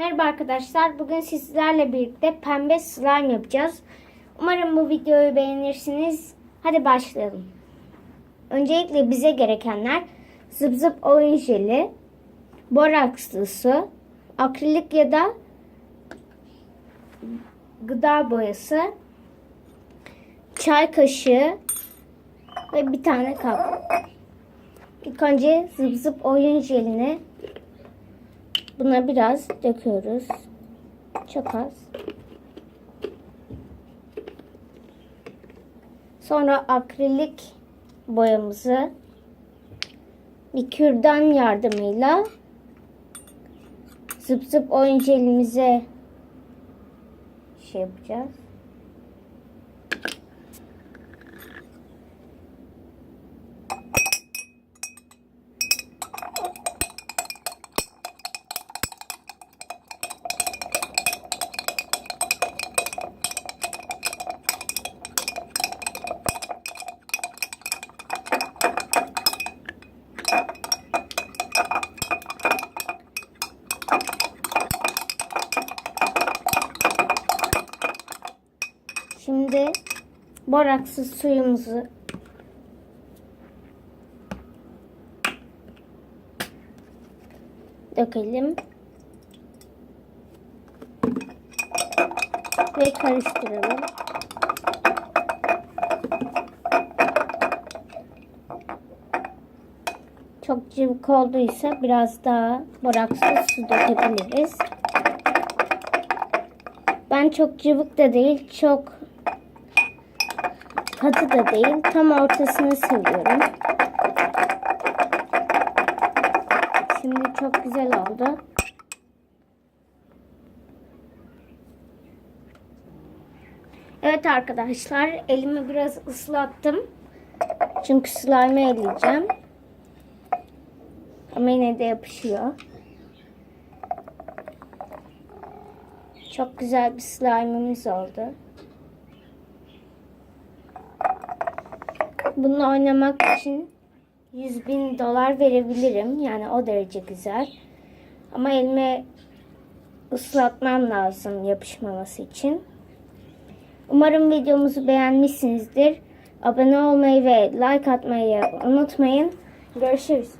Merhaba arkadaşlar. Bugün sizlerle birlikte pembe slime yapacağız. Umarım bu videoyu beğenirsiniz. Hadi başlayalım. Öncelikle bize gerekenler zıp zıp oyun jeli, borakslı su, akrilik ya da gıda boyası, çay kaşığı ve bir tane kap. İlk önce zıp zıp oyun jelini Buna biraz döküyoruz. Çok az. Sonra akrilik boyamızı bir kürdan yardımıyla zıp zıp oyuncu elimize şey yapacağız. Şimdi boraksız suyumuzu dökelim. Ve karıştıralım. Çok cıvık olduysa biraz daha boraksız su dökebiliriz. Ben çok cıvık da değil, çok katı da değil. Tam ortasını seviyorum. Şimdi çok güzel oldu. Evet arkadaşlar, elimi biraz ıslattım. Çünkü slime eleyeceğim. Ama yine de yapışıyor. Çok güzel bir slime'ımız oldu. Bununla oynamak için 100 bin dolar verebilirim. Yani o derece güzel. Ama elime ıslatmam lazım yapışmaması için. Umarım videomuzu beğenmişsinizdir. Abone olmayı ve like atmayı unutmayın. Görüşürüz.